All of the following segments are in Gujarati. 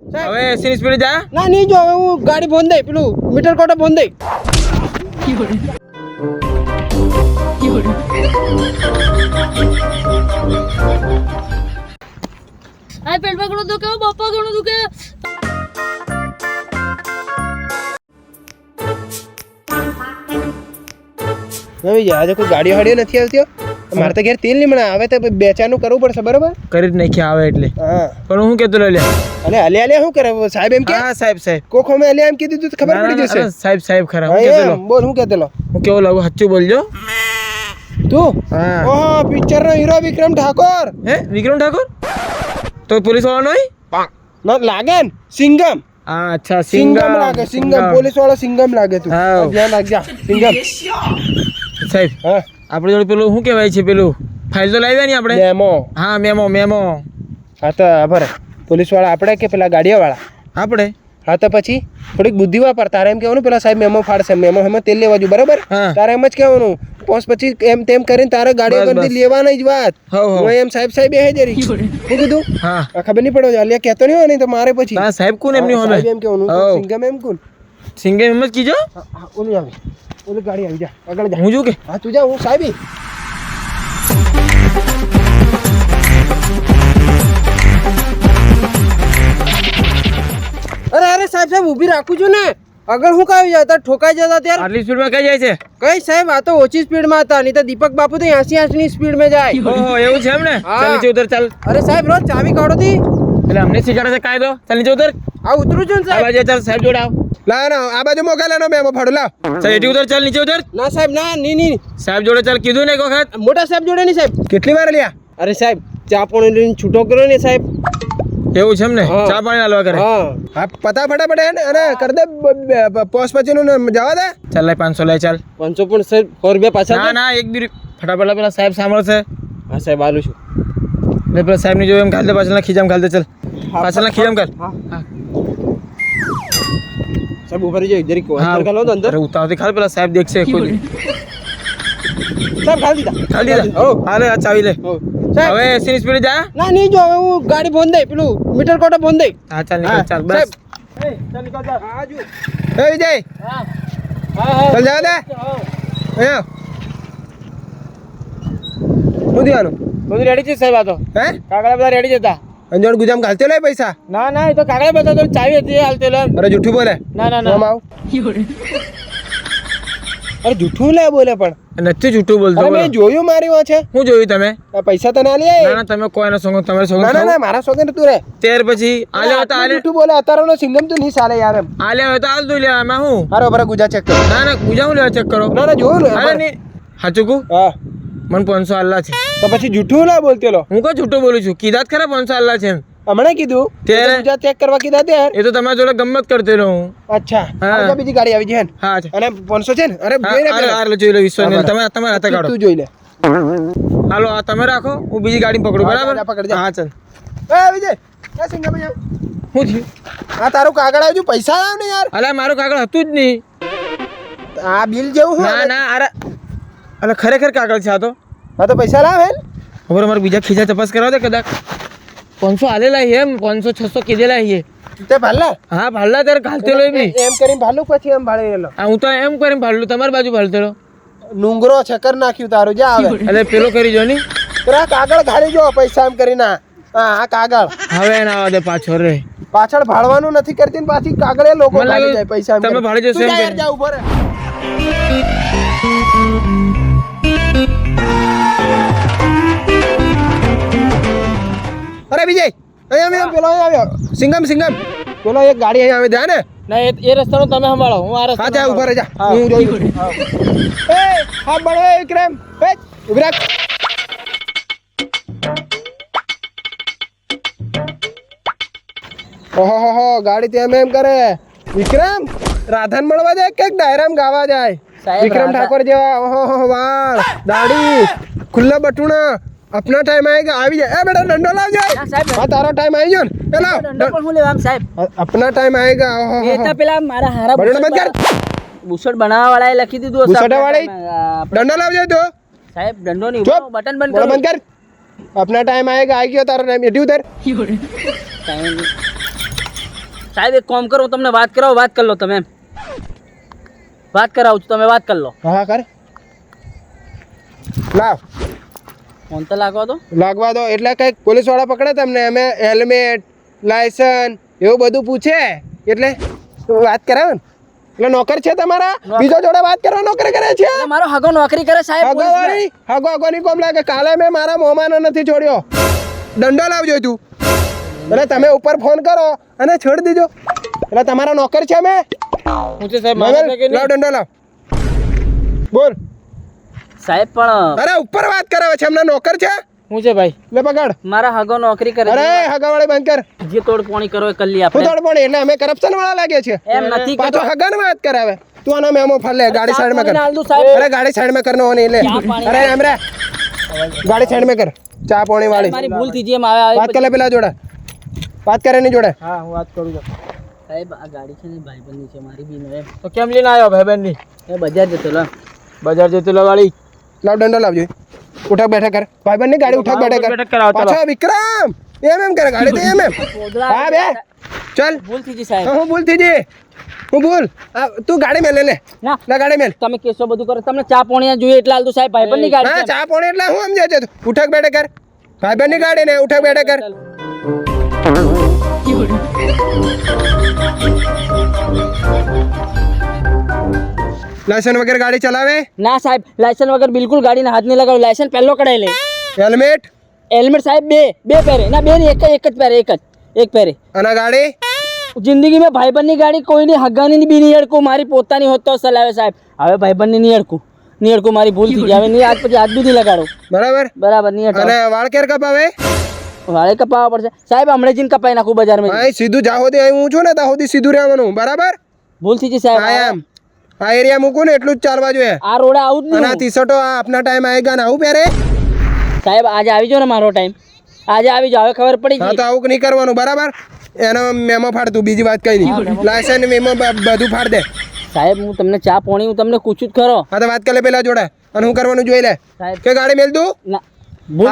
હવે એસી સ્પીડ જા ના નહીં જો હવે હું ગાડી બંધ દઈ પેલું મીટર કોટો બંધ દઈ આ પેટમાં ઘણું દુખે પપ્પા ઘણું દુખે હવે આજે કોઈ ગાડી હાડીઓ નથી આવતી મારે તો ઘેર તેલ નહીં મળે આવે તો બેચાનું કરવું પડશે બરોબર? કરી જ નાખ્યા આવે એટલે. હા. પણ હું કેતો લે. અલે અલે શું કરે? સાહેબ એમ કે? હા સાહેબ સાહેબ. કોખો અમે અલે એમ કીધું તું ખબર પડી જશે. સાહેબ સાહેબ ખરા હા, કેતો બોલ હું કેતો હું કેવો લાગુ સાચું બોલજો. તું? હા. ઓહો પિક્ચર નો હીરો વિક્રમ ઠાકોર. હે વિક્રમ ઠાકોર? તો પોલીસ વાળો નહીં ન લાગે ને સિંગમ. હા અચ્છા સિંગમ. લાગે સિંગમ. પોલીસ વાળો સિંગમ લાગે તું. ધ્યાન રાખજા સિંગમ. સાહેબ હા. આપણે જોડે પેલું શું કહેવાય છે પેલું? ફાઇલ તો લાવ્યા નહીં આપણે? મેમો. હા મેમો મેમો. હા તો આભાર. પોલીસવાળા આપણે કે પેલા ગાડીયા વાળા આપણે? હા તો પછી થોડીક બુદ્ધિ વાપર. તારે એમ કહેવાનું પેલા સાહેબ મેમો ફાડશે. મેમો એમાં તેલ લેવા જોઈએ બરાબર? તારે એમ જ કહેવાનું. પોસ પછી એમ તેમ કરીને તારે ગાડી બસ, લેવાની જ વાત. હું એમ સાહેબ સાહેબ એ જરી શું કીધું? હા. ખબર નહીં પડે અલ્યા કહેતો નહીં હોય નહીં તો મારે પછી. સાહેબ કોણ એમની હા, હોમે એમ કહેવાનું. સિંગમ એમ કોણ? સિંગમ એમ જ કીજો હા, હા, ઓલી આવી. ઓલી ગાડી આવી જા. આગળ જા. હું શું કે? હા તું જા હું સાહેબી. અરે સાહેબ સાહેબ ઊભી રાખું છું ને. આગળ હું કાવી જતા ઠોકાઈ જતા ત્યારે? આટલી સ્પીડમાં કઈ જાય છે? કઈ સાહેબ આ તો ઓછી સ્પીડમાં હતા. નહીં તો દીપક બાપુ તો એસી એસી ની સ્પીડમાં જાય. ઓહો એવું છે એમ ને? ચાલ નીચે ઉતર ચાલ. અરે સાહેબ રોજ ચાવી કાઢો થી એટલે અમને શીખવાડે છે કાયદો? ચાલ નીચે ઉતર. આ ઉતરું છું ને આ સાહેબ બાજુ ચાલ સાહેબ જોડાવ આવ. ના ના આ બાજુ મોકલે નો મેમો ફાડો લા. સાહેબ એટી ઉતર ચાલ નીચે ઉતર. ના સાહેબ ના ની ની સાહેબ જોડે ચાલ કીધું ને એક વખત. મોટા સાહેબ જોડે ની સાહેબ. કેટલી વાર લ્યા? અરે સાહેબ ચા પાણી લઈને છૂટો કર્યો ને સાહેબ. એવું છે એમ ને? ચા પાણી હાલવા કરે. હા. પતા ફટાફટ હે ને અને કર દે પોસ્ટ પછી પોસ પછીનું ને જવા દે. ચાલ લાય પાંચસો લાય ચાલ. પાંચસો પણ સાહેબ સો રૂપિયા પાછા ના ના એક બી ફટાફટ પેલા સાહેબ સાંભળશે. હા સાહેબ આલું છું. એટલે પેલા સાહેબની જોયું એમ ખાલી દે પાછળના ખીજામ ખાલી દે ચાલ. પાછળના ખીજામ હા. સાહેબ ઊભા રહી જાય જરીક અંદર ખાલો તો અંદર અરે ખાલી પેલા સાહેબ દેખશે કોઈ સાહેબ ખાલી દીધા. ખાલ દીધા. હો હાલે આ ચાવી લે. હો. સાહેબ. હવે એસી ની સ્પીડ જા. ના નહીં જો હવે હું ગાડી બંધ દઈ પેલું મીટર કોટો બંધ દઈ. હા ચાલ નીકળ ચાલ બસ. હા જો એ વિજય. હા. ચાલ જવા દે. અહીંયા શું દેવાનું બધું રેડી છે સાહેબ આ તો. હે? કાગડા બધા રેડી જતા અંજણ ગુજામ ઘાલતે લે પૈસા? ના ના એ તો કાગડા બધા તો ચાવી હતી હાલતે લે. અરે જૂઠું બોલે. ના ના આમ ના આવ અરે જૂઠું લે બોલે પણ. નથી જૂઠું બોલતો અરે મેં જોયું મારી વાંચે. હું જોયું તમે? પૈસા તને આલી આય? ના તમે કોઈનો સોંગ તમારે સોંગ ના ના મારા સોગન તું રે. ત્યાર પછી આલે તો આલે જૂઠું બોલે અત્યારનો સિંગમ તો નહીં ચાલે યાર એમ. આલે હવે તો હાલ દો લે આમાં હું? હારો બરા ગુજા ચેક કરો. ના ના ગુજા હું લેવા ચેક કરો. ના ના જોયું લે અરે નહીં. સાચું કહું? હા. મને પાંચસો આલ્લા છે. તો પછી જૂઠું ના બોલતો લો હું કો જૂઠું બોલું છું? કીધા ખરા પાંચસો આલ્લા છે એમ. હમણાં કીધું ત્યારે? બીજા ચેક કરવા કીધા ત્યાર. એ તો તમારા જોડે ગમત કરતો રહો હું. અચ્છા. હા. બીજી ગાડી આવી છે હા અને 500 છે ને? અરે જોઈ જોઈ લો વિશ્વાસ નહીં. તમે તમારા હાથે કાઢો. તું જોઈ લે. હાલો આ તમે રાખો. હું બીજી ગાડી પકડું બરાબર? પકડ. હા ચાલ. એ વિજય એ સિંગા ભાઈ હું થયું? આ તારું કાગળ આવજો પૈસા આવ ને યાર. અલા મારું કાગળ હતું જ નહીં. આ બિલ જેવું હું ના ના અરે અલા ખરેખર કાગળ છે આ તો. હા તો પૈસા લાવ હેલ. હવે અમારે બીજા ખીજા તપાસ કરાવ દે કદાચ. પાંચસો આલેલા છે એમ પાંચસો છસો કીધેલા છે. તે ભાલા હા ભાડલા તાર ઘાલતે લો બી એમ કરીને ભાલું પછી એમ ભાળી રહેલો હા હું તો એમ કરીને ભાડલું તમારી બાજુ ભાડતે લો નુંગરો છકર નાખ્યું તારું જા આવે. એટલે પેલો કરી જો ની પેલા કાગળ ઘાલી જો પૈસા એમ કરીને. હા આ કાગળ. હવે એના આવા પાછો રે. પાછળ ભાળવાનું નથી કરતી ને પાછી કાગળે લોકો લાગી જાય પૈસા તમે. ભાળી જશો એમ યાર, જા ઊભો રહે. અરે વિજય અહીંયા આવ્યો પેલો અહીંયા આવ્યો. સિંગમ સિંગમ. પેલો એક ગાડી અહીંયા આવે ધ્યાન ને ના એ રસ્તાનો તમે સંભાળો હું આ હા જા ઊભા રહે જા હું જોઈ લઉં છું. એ હા બળો એ વિક્રમ. એ ઊભી રાખ. ઓહો હો ગાડી તેમ એમ કરે. વિક્રમ રાધન મળવા જાય કે ડાયરામ ગાવા જાય? સાહેબ, વિક્રમ રાધા- ઠાકોર જેવા ઓહો હો વાળ દાઢી ખુલ્લા બટુણા. આપના ટાઈમ આવેગા આવી જાય. એ બેટા ડંડો લાવજો. હા તારો ટાઈમ આવી ગયો ને. પેલો ડંડો પણ હું લેવા આમ સાહેબ. આપના ટાઈમ આવેગા એ તો પેલા મારા હારા બડણ બંધ કર. બુસડ બનાવવા વાળાએ લખી દીધું બુસડ વાળાએ ડંડો લાવજો તો. સાહેબ ડંડો નહીં બટન બંધ કર. બંધ કર. આપના ટાઈમ આવેગા આવી ગયો તારો ટાઈમ એટી ઉતર. સાહેબ એક કોમ કરો તમને વાત કરાવ વાત કરી લો તમે વાત કરાવું છું તમે વાત કરી લો. હા કર. લાવ. ફોન તો લાગવા દો. લાગવા દો. એટલે કંઈક પોલીસવાળા પકડે તમને. અમે હેલ્મેટ લાયસન્સ એવું બધું પૂછે. એટલે વાત કરાવે ને. એટલે નોકર છે તમારા? બીજો જોડે વાત કરવા નોકરી કરે છે? મારો હગો નોકરી કરે સાહેબ હગો. વાળી હગો હગોની કોમ લાગે. કાલે મેં મારા મોમાનો નથી છોડ્યો. દંડો લાવજો તું. એટલે તમે ઉપર ફોન કરો અને છોડી દીજો. એટલે તમારા નોકર છે અમે? હું છે સાહેબ લાવ દંડો લાવ. બોલ. સાહેબ પણ અરે ઉપર વાત કરાવે છે હમણાં નોકર છે? હું છે ભાઈ? લે પકડ મારા હગો નોકરી કરે અરે હગા વાળી બંધ કર. જે તોડપોણી કરો એ કલ્લી આપણે. તોડપોણી એટલે અમે કરપ્શન વાળા લાગે છે. એમ નથી પાછો હગન વાત કરાવે તું આનો મેમો ફર લે ગાડી સાઈડમાં કર. અરે ગાડી સાઈડમાં કરનો નહીં લે અરે એમ રે ગાડી સાઈડમાં કર. ચા પોણી વાળી. મારી ભૂલ થઈ જેમ આવે વાત કરે પેલા જોડે. વાત કરે ની જોડે. હા હું વાત કરું સાહેબ આ ગાડી છે ને ભાઈબંધની છે મારી બીનો એમ તો કેમ લઈને આવ્યો ભાઈબંધની? એ બજાર જતો લા બજાર જતો લા વાળી લાવ દંડો લાવજો. ઉઠક બેઠક કર. ભાઈબંધની ગાડી ઉઠક બેઠક બેઠક કર. કરાવો, ચાલો. વિક્રમ. એમ એમ કરે ગાડી તો એમ એમ. હા બે. ચલ. ભૂલ થઈ જી સાહેબ. હું ભૂલ થઈ જી હું ભૂલ. આ, તું ગાડી મેલે લે ના. ના ગાડી મેલ. તમે કેસો બધું કરો. તમને ચા પોણી જોઈએ એટલે આલતું સાહેબ. ભાઈબંધની ગાડી હા ચા પોણી એટલે હું સમજે છે. ઉઠક બેઠક કર. ભાઈબંધની ગાડી ને ઉઠક બેઠક કર. લાયસન્સ વગર ગાડી ચલાવે? ના સાહેબ લાયસન્સ વગર બિલકુલ ગાડીને હાથ નહીં લગાડો. લાયસન્સ પહેલો કઢાઈ લે. હેલ્મેટ હેલ્મેટ સાહેબ બે. બે પહેરે. ના બે નહીં એક એક જ પહેરે એક જ. એક પહેરે. અને ગાડી? જિંદગી મેં ભાઈબંધની ગાડી કોઈની હગાની બી નહીં અડકું મારી પોતાની હોત તો ચલાવે સાહેબ. હવે ભાઈબંધની નહીં અડકું નહીં અડકું મારી ભૂલ થઈ ગઈ. હવે નહીં આજ પછી હાથ બી નહીં લગાડો. બરાબર? બરાબર નહીં અને વાળ કેર કપાવે? વાળે કપાવવા પડશે. સાહેબ હમણાં જઈને કપાઈ નાખું બજારમાં હા સીધું સુધી હું છું ને ત્યાં સીધું રહેવાનું. બરાબર? ભૂલ થઈ ગઈ સાહેબ. સાહેબ એમ આ એરિયા મૂકું ને એટલું જ ચાલવા જોઈએ. આ રોડે આવું જ અને આ ટીશર્ટો આ આપના ટાઈમ આવેગા ને આવું પહેરે? સાહેબ આજે આવી જાઓ ને મારો ટાઈમ આજે આવી જાઓ હવે ખબર પડી હા તો આવું નહીં કરવાનું બરાબર? એનો મેમો ફાડ તું બીજી વાત કઈ નહીં. લાયસન્સ મેમો બધું ફાડ દે. સાહેબ હું તમને ચા પોણી હું તમને પૂછું જ ખરો. હા તો વાત કરે પેલા જોડે. અને હું કરવાનું જોઈ લે. કે ગાડી મેલ તું ના.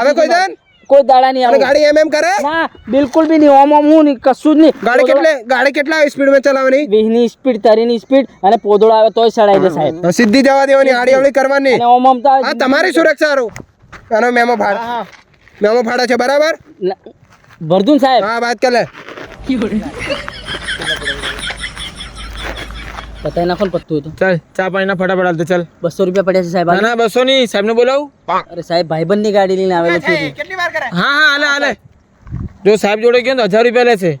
આવે કોઈ દાન? કોઈ દાડા નહીં આવે. ગાડી એમ એમ કરે? ના બિલકુલ બી નહીં ઓમ ઓમ હું નહીં કશું જ નહીં. ગાડી કેટલે ગાડી કેટલા સ્પીડમાં ચલાવવાની? વીસની સ્પીડ તરીની સ્પીડ અને પોદળો આવે તોય ચડાઈ દે સાહેબ. સીધી જવા દેવાની આડી આવડી કરવાની. અને ઓમ ઓમ તો તમારી સુરક્ષા હારું. આનો મેમો ફાડ. મેમો ફાડે છે બરાબર? ભરદુન સાહેબ. હા વાત કર બતાવી નાખો ને પત્તું હતું ચાલ ચા પાણીના ફટાફટ હાલતો ચાલ. બસો રૂપિયા પડ્યા છે સાહેબ ના ના બસો નહીં સાહેબને બોલાવું. અરે સાહેબ ભાઈબંધની ગાડી લઈને આવેલો છું કેટલી વાર કરે? હા હા હાલે હાલે જો સાહેબ જોડે ગયો ને તો હજાર રૂપિયા લે છે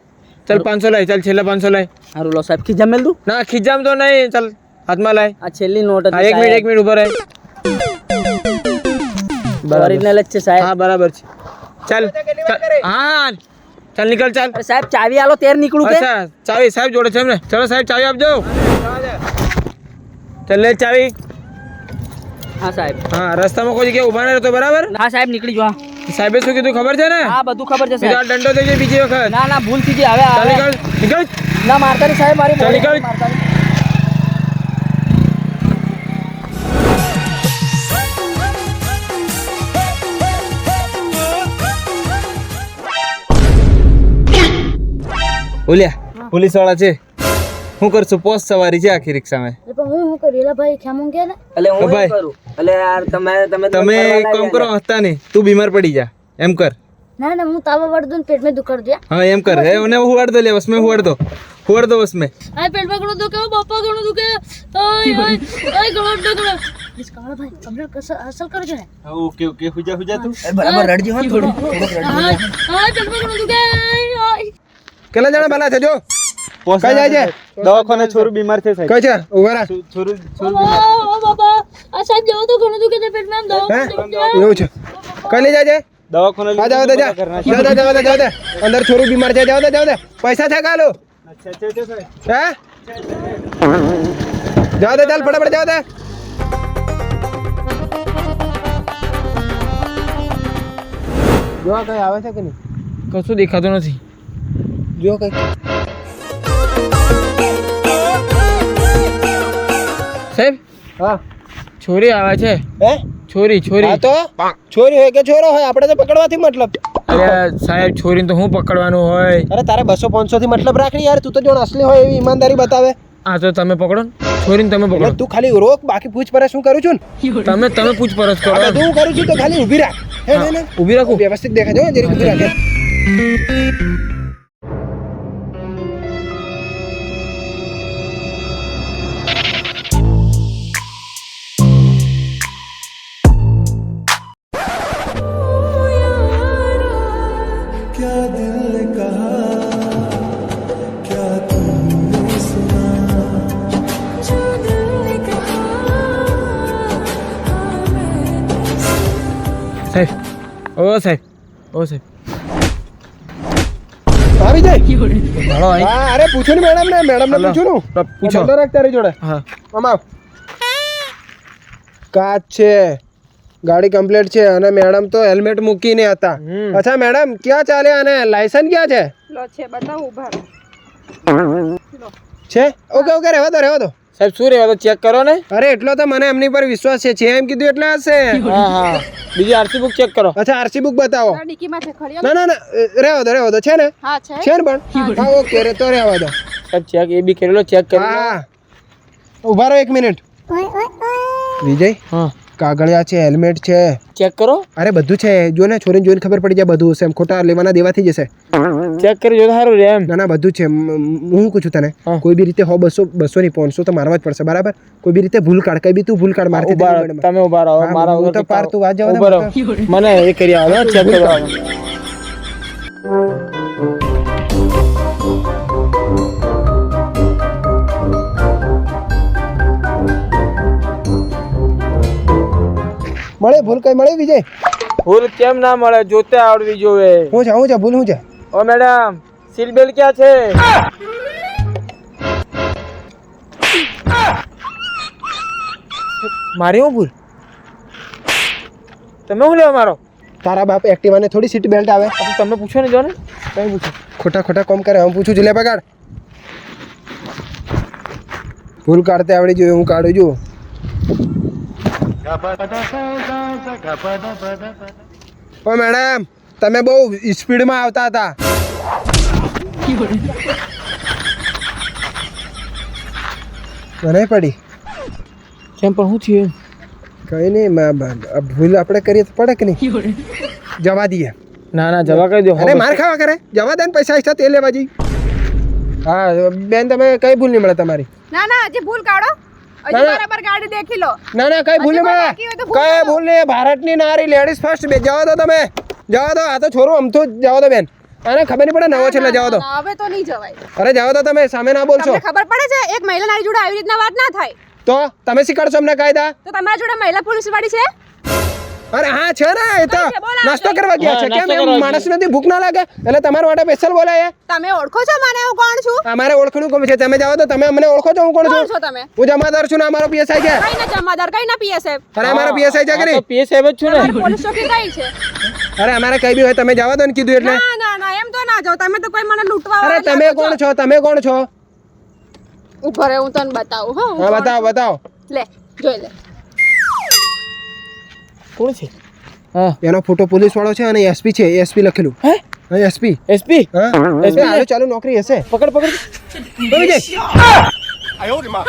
ચાલ પાંચસો લાય ચાલ છેલ્લા પાંચસો લાય. હારું લો સાહેબ ખીજા મેલ દઉં? ના ખીજામ તો નહીં ચાલ હાથમાં લાય. આ છેલ્લી નોટ હતી એક મિનિટ એક મિનિટ ઊભો રહે. ઓરિજિનલ જ છે સાહેબ. હા બરાબર છે. ચાલ ચાલ. હા ચાલ નીકળ ચાલ. સાહેબ ચાવી આલો તેર નીકળું કે? ચાવી સાહેબ જોડે છે એમને. ચલો સાહેબ ચાવી આપજો. ચાલ લે ચાવી. હા સાહેબ. હા રસ્તામાં કોઈ જગ્યાએ ઊભા ના રહેતો બરાબર? હા સાહેબ નીકળી જવા. સાહેબે શું કીધું ખબર છે ને? હા બધું ખબર છે સાહેબ. દંડો દેજે બીજી વખત. ના ના ભૂલ થઈ ગઈ. હવે નીકળ નીકળ. ના મારતા સાહેબ મારી નીકળ. ઓલ્યા પોલીસવાળા છે. હું કરશું પોસ સવારી છે આખી રિક્ષામાં. એટલે હું શું કરું? એલા ભાઈ ખેમું કે ને? એટલે હું ભાઈ એટલે યાર તમે તમે તમે કામ કરો હતા નહીં. તું બીમાર પડી જા. એમ કર. ના ના હું તાવા વાળ દઉં પેટ મેં દુખડ દે હા એમ કર. હે મને હુવાડ દો લે બસ મેં હુવાડ દો હુવાડ દો બસ મેં આ પેટમાં ઘણો દુખે બાપા ઘણું દુખે. ઓય ઓય ઓય ઘણો દુખે ડિસ્કાવર ભાઈ તમને અસર કરો છો ને? Okay okay. હુજા હુજા તું. બરાબર રડજી હો થોડું. થોડું હા પેટમાં ઘણો દુખે. કેટલા જણા ભલા છે જો? કઈ જાય છે? દવાખાને છોરું બીમાર છે સાહેબ કઈ છે? ઊભા છોરું છોરું ઓ બાબા આ સાહેબ જેવો તો ઘણું દુખે છે પેટમાં દવા એવું છે. કઈ લઈ જાય છે? દવાખાને જાવ જાવ દે જાવ દે જાવ દે અંદર છોરું બીમાર છે જાવ દે જાવ દે પૈસા છે કાલો? હે? જાવ દે ચાલ ફટાફટ જાવ દે જોવા કઈ આવે છે કે નહીં? કશું દેખાતું નથી. જો કઈ સાહેબ? હા. છોરી આવે છે. હે? છોરી છોરી. હા તો? છોરી હોય કે છોરો હોય? આપણે તો પકડવાથી મતલબ. અરે સાહેબ છોરીને તો હું પકડવાનું હોય? અરે તારે બસો પાંચસો થી મતલબ રાખડી યાર તું તો જોણ અસલી હોય એવી ઈમાનદારી બતાવે. આ તો તમે પકડો ને. છોરીને તમે પકડો. તું ખાલી રોક બાકી પૂછપરછ શું કરું છું ને. તમે તમે પૂછપરછ કરો. હું કરું છું તો ખાલી ઊભી રાખ. હે ને? ઊભી રાખું. વ્યવસ્થિત દેખાજો જરી ઊભી રાખે. સાહેબ ઓ સાહેબ ઓ સાહેબ આવી જાય? હાલો અહીં હા અરે પૂછો ને મેડમ ને મેડમ ને. પૂછું નું. તો પૂછો. ધંધો રાખ તારી જોડે. હા. અમાવ કાચ છે. ગાડી કમ્પ્લીટ છે અને મેડમ તો હેલ્મેટ મૂકીને હતા. અચ્છા મેડમ ક્યાં ચાલે અને લાયસન્સ ક્યાં છે? છે ઓકે ઓકે રહેવા દો રહેવા દો. સાહેબ શું રહેવા તો ચેક કરો ને. અરે એટલો તો મને એમની પર વિશ્વાસ છે. છે એમ કીધું એટલે હશે. હા હા. બીજી આરસી બુક ચેક કરો. અચ્છા આરસી બુક બતાવો. છે ના ના? ના રહેવા દો રહેવા દો. છે ને? હા છે. છે ને પણ? હા ઓકે રે તો રહેવા દો. સાહેબ ચેક એ બી કરેલો ચેક હા હા. ઊભા રહો એક મિનિટ વિજય? હા. કાગળિયા છે હેલ્મેટ છે. ચેક કરો. અરે બધું છે. જો ને છોરીને જોઈને ખબર પડી જાય બધું. હશે એમ ખોટા લેવાના દેવાથી જશે ચેક કરી જો સારું રે એમ. ના ના બધું છે. હું શું કહું છું તને કોઈ બી રીતે હો બસો બસો ની પાંચસો તો મારવા જ પડશે બરાબર? કોઈ બી રીતે ભૂલ કાઢ કઈ બી તું ભૂલ કાઢ તેની તમે ઊભા રહો. મારા હું તો પાર તું વાત જવા મને એ કરી આવો ચેક કરો મળે ભૂલ કઈ મળે વિજય ભૂલ કેમ ના મળે? જોતે આવડવી જોવે. હું છે હું છે ભૂલ હું છે? ઓ મેડમ સીલ બેલ્ટ ક્યાં છે? મારી હું ભૂલ? તમે શું લેવા મારો? તારા બાપ એક્ટિવાને થોડી સીટ બેલ્ટ આવે. તમે પૂછો ને જો ને કઈ પૂછો? ખોટા ખોટા કોમ કરે હું પૂછું છું લે બગાડ ભૂલ કાઢતે આવડી જોઈએ હું કાઢું છું. ઓ મેડમ તમે બહુ સ્પીડમાં આવતા હતા. મને પડી. કેમ પણ શું થયું કઈ નહીં ભૂલ આપણે કરીએ તો પડે કે નહીં? જવા દઈએ. ના ના જવા કરી દો. અરે માર ખાવા કરે. જવા દે ને પૈસા એક્સ્ટ્રા તે લેવા જઈ. હા બેન તમે કઈ ભૂલ નહીં મળે તમારી? ના ના હજી ભૂલ કાઢો. હજી બરાબર ગાડી દેખી લો. ના ના કઈ ભૂલ નહીં કોઈ મળે બાકી હોય તો ભૂલ કઈ ભૂલ નહીં ભારતની નારી લેડીઝ ફર્સ્ટ બે જવા દો તમે. જવા દો આ તો છોરું જ જવા દો બેન. આને ખબર નહીં પડે નવો છે એટલે જવા દો. હવે તો નહીં જવાય. અરે જવા દો તમે સામે ના બોલશો. ખબર પડે છે એક મહિલા નારી જોડે આવી રીતના વાત ના થાય? તો તમે શીખવાડશો અમને કાયદા? તો તમારા જોડે મહિલા પોલીસ વાળી છે? અરે હા છે ને એ તો નાસ્તો કરવા ગયા છે. કેમ એમ માણસ નથી ભૂખ ના લાગે? એટલે તમારા માટે સ્પેશિયલ બોલાય તમે ઓળખો છો મને? હું કોણ છું? અમારે ઓળખણું કોમ છે? તમે જાઓ તો તમે અમને ઓળખો છો? હું કોણ છું? છો તમે? હું જમાદાર છું ને અમારો પીએસઆઈ છે. કઈ ના જમાદાર કઈ ના પીએસએફ અરે અમારો પીએસઆઈ છે કે નહીં? પીએ જ છું ને. પોલીસ ચોકી કઈ છે? અરે અમારે કઈ બી હોય તમે જવા દો ને કીધું એટલે. ના ના ના એમ તો ના જાઓ. તમે તો કોઈ મને લૂંટવા અરે તમે કોણ છો? તમે કોણ છો? ઉપર હું તને બતાવું હા બતાવો બતાવો. લે જોઈ લે. કોણ છે? હા. એનો ફોટો પોલીસ વાળો છે અને એસપી છે એસપી લખેલું. હે? હા એસપી એસપી હા. એસપી ચાલુ નોકરી હશે. પકડ પકડ. તો માં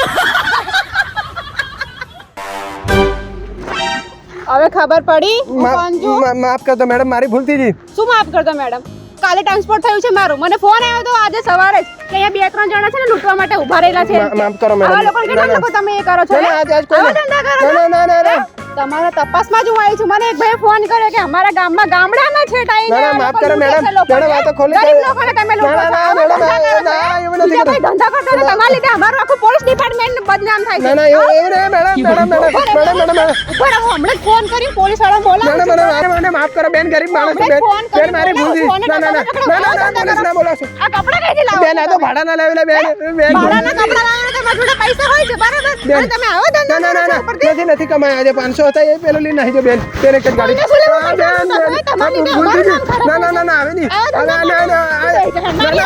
હવે ખબર પડી? માફ કરતો મેડમ મારી ભૂલ થઈ ગઈ. શું માફ કરતો મેડમ? કાલે ટ્રાન્સપોર્ટ થયું છે મારું. મને ફોન આવ્યો હતો આજે સવારે જ. કે અહીંયા બે ત્રણ જણા છે ને લૂંટવા માટે ઊભા રહેલા છે. માફ કરો મેડમ. લોકો તમે એ કરો છો? ના, ના, ના, ના. તમારા તપાસમાં જ હું આવી છું મને એક ભાઈ ફોન કર્યો કે અમારા ગામમાં ગામડામાં છે ટાઈમ ના માફ કરો મેડમ મેડમ આ તો ખોલી ગરીબ લોકોને તમે લોકો ના મેડમ ના એવું નથી કરતા ધંધા કરતા તમારા લીધે અમારું આખું પોલીસ ડિપાર્ટમેન્ટ બદનામ થાય છે ના ના એવું નહીં madam madam madam madam madam પણ હું હમણાં ફોન કરી પોલીસવાળા બોલાવ મેડમ મેડમ મને માફ કરો બેન ગરીબ માણસ બેન બેન મારે ભૂલી ના ના ના ના ના પોલીસ ના બોલાવશો આ કપડા ક્યાંથી લાવો બેન આ તો ભાડા ના લાવેલા બેન બેન ભાડાના કપડા લાવવાના તમારા જોડે પૈસા હોય છે બરાબર તમે આવો ધંધા ના ના ના નથી નથી કમાયા આજે 500 બતાય એ પેલો લઈને આવી જો બેન પેલે કે ગાડી ના બેન બેન ભૂલ થઈ ગઈ ના ના ના ના આવે ની ના ના ના ના ના ના બેન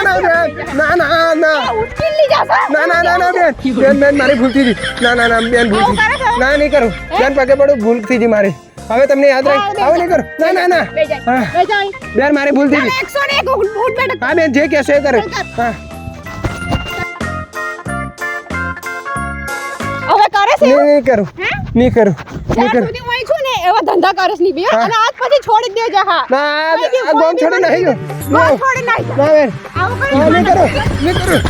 ના ના ના ઉઠી લઈ જા ના ના ના ના બેન બેન બેન મારી ભૂલ થઈ ગઈ ના ના ના બેન ભૂલ થઈ ના નહીં કરું બેન પગે પડો ભૂલ થઈ ગઈ મારી હવે તમને યાદ રાખ આવો નહીં કરો ના ના ના બેન મારી ભૂલ થઈ ગઈ 101 ભૂલ બેઠો હા બેન જે કહેશો એ કરે હા હવે કરે છે નહીં કરું નહીં કરું નહીં સુધી હું છું ને એવા ધંધા કરે છે નહીં બી? અને આજ પછી છોડી જ દેજો હા. ના આ ગોમ છોડી નહીં છોડી. ના. આવું નહીં કરું. નહીં કરું